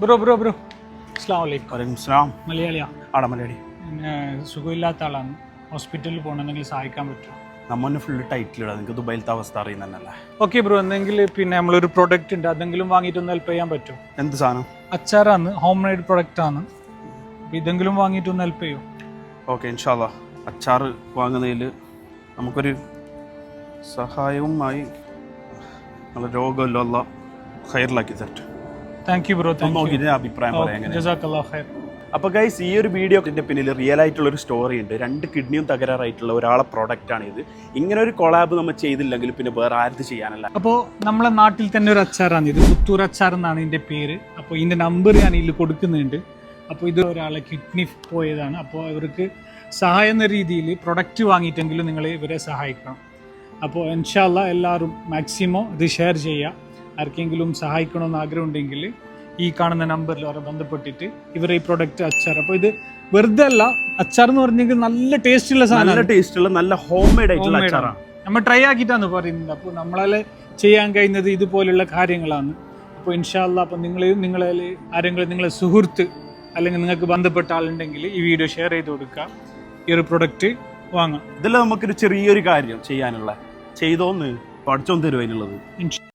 Bro bro bro അസ്ലാം വലൈക്കും അസ്ലാം സ്ലാം മലയാളിയാ. ആടാ മലയാളി. പിന്നെ സുഖമില്ലാത്ത ആളാണ്. ഹോസ്പിറ്റലിൽ പോകണമെങ്കിൽ സഹായിക്കാൻ പറ്റുമോ? ഫുൾ ടൈറ്റിൽ ടൈറ്റിലിടാം നിങ്ങൾക്ക് ദുബൈയിലത്തെ അവസ്ഥ അറിയുന്നതല്ലേ ഓക്കെ ബ്രോ എന്തെങ്കിൽ പിന്നെ നമ്മളൊരു പ്രൊഡക്റ്റ് ഉണ്ട്. അതെങ്കിലും വാങ്ങിയിട്ട് ഒന്ന് ഹെൽപ്പ് ചെയ്യാൻ പറ്റുമോ? എന്ത് സാധനം? അച്ചാറാണ്. ഹോം മെയ്ഡ് പ്രൊഡക്റ്റ് ആണ് ഇതെങ്കിലും വാങ്ങിയിട്ട് ഒന്ന് ഹെൽപ്പ് ചെയ്യോ? ഓക്കെ ഇൻഷാല്ല അച്ചാർ വാങ്ങുന്നതിൽ നമുക്കൊരു സഹായവുമായി നല്ല രോഗമല്ലോ ഹയറിലാക്കി തരട്ടെ. താങ്ക് യു ബ്രോ നോക്കിയിട്ട് ഞാൻ അഭിപ്രായം പറയാം എങ്ങനെ ജസാക്കല്ലാ ഖൈർ. അപ്പോൾ ഗൈസ് ഈ ഒരു വീഡിയോക്കിന്റെ പിന്നിൽ റിയൽ ആയിട്ടുള്ള ഒരു സ്റ്റോറി ഉണ്ട്. രണ്ട് കിഡ്നിയും തകരാറായിട്ടുള്ള ഒരാളെ ആണ് ഇത്. ഇങ്ങനെ ഒരു കൊളാബ് നമ്മൾ ചെയ്തില്ലെങ്കിൽ പിന്നെ വേറെ ആരും ചെയ്യാനല്ല. അപ്പോൾ നമ്മളെ നാട്ടിൽ തന്നെ ഒരു അച്ചാറാണ് ഇത്. പുത്തൂർ അച്ചാർ എന്നാണ് ഇതിന്റെ പേര്. അപ്പോൾ ഇതിന്റെ നമ്പർ ഞാൻ ഇതിൽ കൊടുക്കുന്നുണ്ട്. അപ്പോൾ ഇത് ഒരാളെ കിഡ്നി പോയതാണ്. അപ്പോൾ അവർക്ക് സഹായം എന്ന രീതിയിൽ പ്രൊഡക്റ്റ് വാങ്ങിയിട്ടെങ്കിലും നിങ്ങൾ ഇവരെ സഹായിക്കണം. അപ്പോൾ ഇൻഷാല്ല എല്ലാവരും മാക്സിമം ഇത് ഷെയർ ചെയ്യുക. ആർക്കെങ്കിലും സഹായിക്കണമെന്ന് ആഗ്രഹമുണ്ടെങ്കിൽ ഈ കാണുന്ന നമ്പറിൽ അവരെ ബന്ധപ്പെട്ടിട്ട് ഇവർ ഈ പ്രൊഡക്റ്റ് അച്ചാർ. അപ്പോൾ ഇത് വെറുതെ അല്ല അച്ചാർ എന്ന് പറഞ്ഞെങ്കിൽ നല്ല ടേസ്റ്റുള്ള നല്ല ടേസ്റ്റ് ടേസ്റ്റുള്ള നല്ല ഹോം മെയ്ഡ് ആയിട്ടുള്ള അച്ചാറാണ്. നമ്മൾ ട്രൈ ആക്കിയിട്ടാണ് പറയുന്നത്. അപ്പോൾ നമ്മളാൽ ചെയ്യാൻ കഴിയുന്നത് ഇതുപോലുള്ള കാര്യങ്ങളാണ്. അപ്പോൾ ഇൻഷാല്ല അപ്പോൾ നിങ്ങൾ നിങ്ങളെ ആരെങ്കിലും നിങ്ങളെ സുഹൃത്ത് അല്ലെങ്കിൽ നിങ്ങൾക്ക് ബന്ധപ്പെട്ട ആളുണ്ടെങ്കിൽ ഈ വീഡിയോ ഷെയർ ചെയ്ത് കൊടുക്കുക. ഈ ഒരു പ്രൊഡക്റ്റ് വാങ്ങാം. ഇതിൽ നമുക്കൊരു ചെറിയൊരു കാര്യം ചെയ്യാനുള്ള. ചെയ്തോന്ന് പഠിച്ചോന്ന് തരും അതിനുള്ളത്? ഇൻഷാ